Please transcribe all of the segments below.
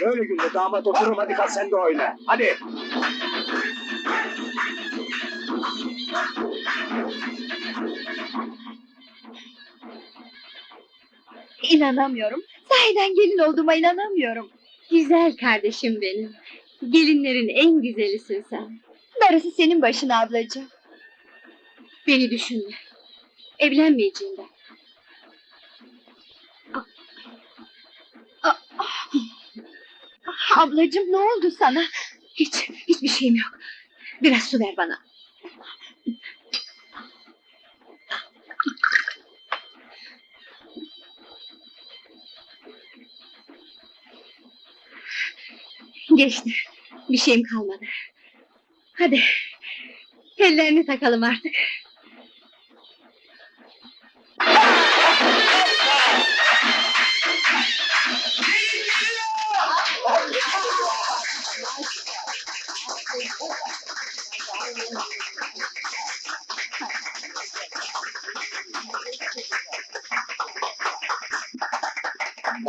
Böyle günde damat otururum hadi kalk sen de oyna. Hadi. İnanamıyorum. Sahiden gelin olduğuma inanamıyorum. Güzel kardeşim benim. Gelinlerin en güzelisin sen. Darısı senin başına ablacığım. Beni düşünme. Evlenmeyeceğim ben. Ablacığım ne oldu sana? Hiç, hiçbir şeyim yok. Biraz su ver bana. Geçti. Bir şeyim kalmadı. Hadi. Ellerini takalım artık.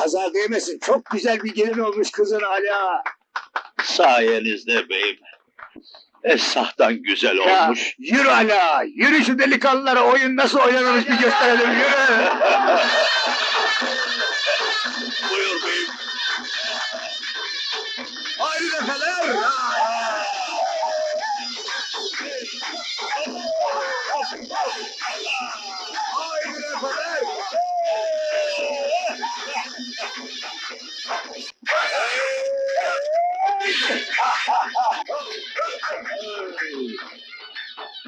Nazar değmesin. Çok güzel bir gelin olmuş kızın Ala. Sayenizde beyim. Esahtan güzel Ya, olmuş. yürü Ala. Yürü şu delikanlılara oyun nasıl oynanırmış bir gösterelim. Yürü. Buyur beyim. Haydi defeler. Haydi defeler.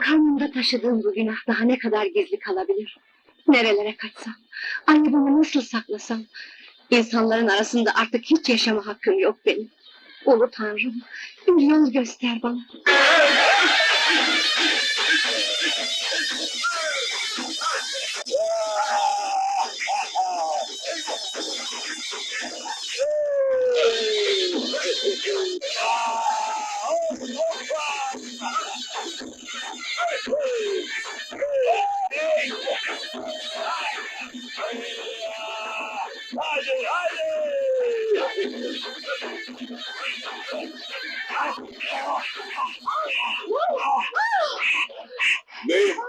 Karnımda taşıdığım bu günah daha ne kadar gizli kalabilir? Nerelere kaçsam? Ayıbımı nasıl saklasam? İnsanların arasında artık hiç yaşama hakkım yok benim. Ulu Tanrım, bir yol göster bana.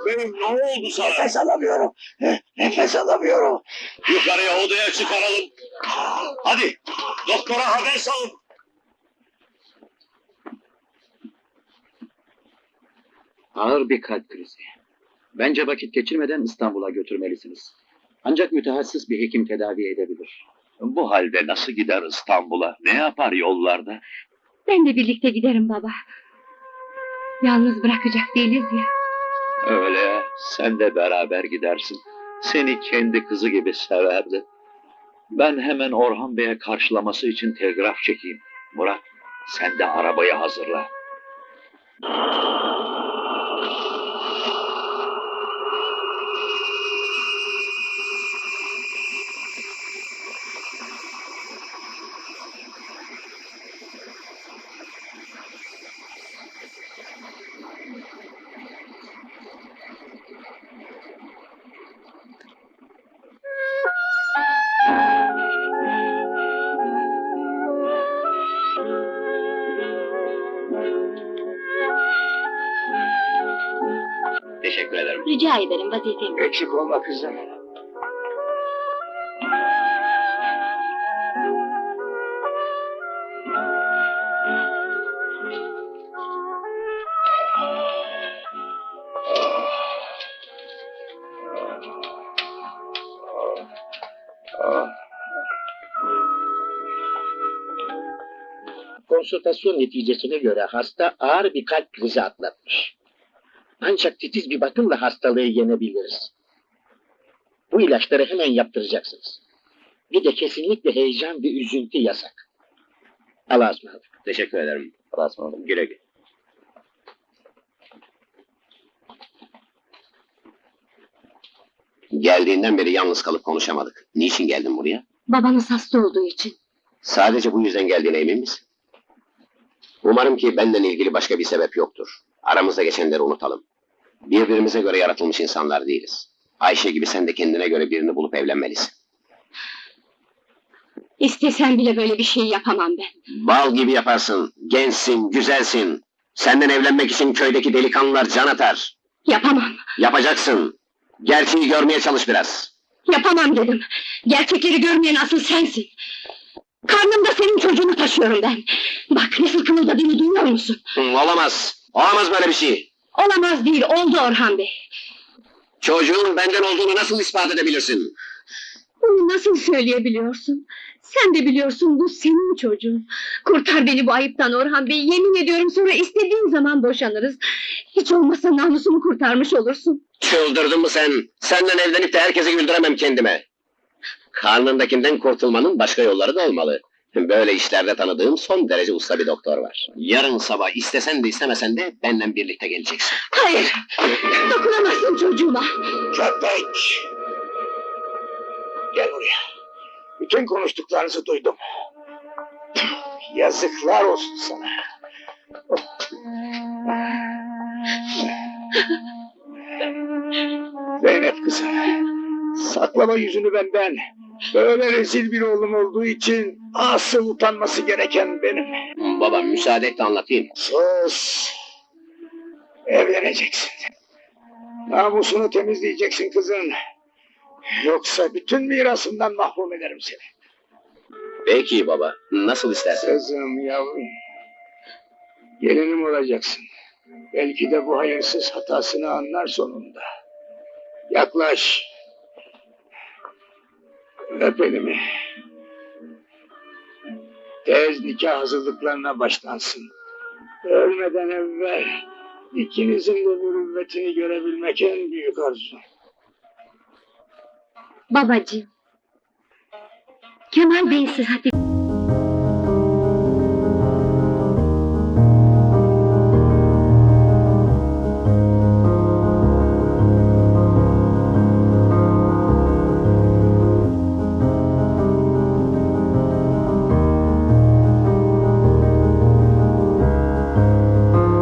Beyim ne oldu sana? Nefes alamıyorum. Nefes alamıyorum. Yukarıya odaya çıkaralım. Hadi doktora haber salın. Ağır bir kalp krizi. Bence vakit geçirmeden İstanbul'a götürmelisiniz. Ancak mütehassıs bir hekim tedavi edebilir. Bu halde nasıl gider İstanbul'a? Ne yapar yollarda? Ben de birlikte giderim baba. Yalnız bırakacak değiliz ya. Öyle, sen de beraber gidersin. Seni kendi kızı gibi severdi. Ben hemen Orhan Bey'e karşılaması için telgraf çekeyim. Murat, sen de arabayı hazırla. Teşekkür ederim. Rica ederim vazifem. Eksik olma kızım. Konsültasyon neticesine göre hasta ağır bir kalp krizi atlatmış. Ancak titiz bir bakımla hastalığı yenebiliriz. Bu ilaçları hemen yaptıracaksınız. Bir de kesinlikle heyecan ve üzüntü yasak. Allah'a ısmarladık. Teşekkür ederim. Allah'a ısmarladık. Güle güle. Geldiğinden beri yalnız kalıp konuşamadık. Niçin geldin buraya? Babanız hasta olduğu için. Sadece bu yüzden geldiğine emin misin? Umarım ki benden ilgili başka bir sebep yoktur. Aramızda geçenleri unutalım. Birbirimize göre yaratılmış insanlar değiliz. Ayşe gibi sen de kendine göre birini bulup evlenmelisin. İstesen bile böyle bir şey yapamam ben. Bal gibi yaparsın, gençsin, güzelsin. Senden evlenmek için köydeki delikanlılar can atar. Yapamam. Yapacaksın. Gerçeği görmeye çalış biraz. Yapamam dedim. Gerçekleri görmeyen asıl sensin. Karnımda senin çocuğunu taşıyorum ben. Bak nasıl kımıldadığını duyuyor musun? Hı, olamaz. Olamaz böyle bir şey. Olamaz değil, oldu Orhan Bey. Çocuğun benden olduğunu nasıl ispat edebilirsin? Bunu nasıl söyleyebiliyorsun? Sen de biliyorsun bu senin çocuğun. Kurtar beni bu ayıptan Orhan Bey. Yemin ediyorum sonra istediğin zaman boşanırız. Hiç olmazsa namusumu kurtarmış olursun. Çıldırdın mı sen? Senden evlenip de herkese güldüremem kendime. Karnındakinden kurtulmanın başka yolları da olmalı. Böyle işlerde tanıdığım son derece usta bir doktor var. Yarın sabah istesen de istemesen de benimle birlikte geleceksin. Hayır, dokunamazsın çocuğuma. Köpek! Gel buraya. Bütün konuştuklarınızı duydum. Yazıklar olsun sana. Zeynep kızım. Saklama yüzünü benden. Böyle rezil bir oğlum olduğu için asıl utanması gereken benim. Baba müsaade et de anlatayım. Sus. Evleneceksin. Namusunu temizleyeceksin kızın. Yoksa bütün mirasından mahrum ederim seni. Peki baba, nasıl istersen. Kızım yavrum. Gelinim olacaksın. Belki de bu hayırsız hatasını anlar sonunda. Yaklaş. Öp elimi. Tez nikah hazırlıklarına başlansın. Ölmeden evvel ikinizin de mürüvvetini görebilmek en büyük arzu. Babacığım. Kemal Bey'in sıhhati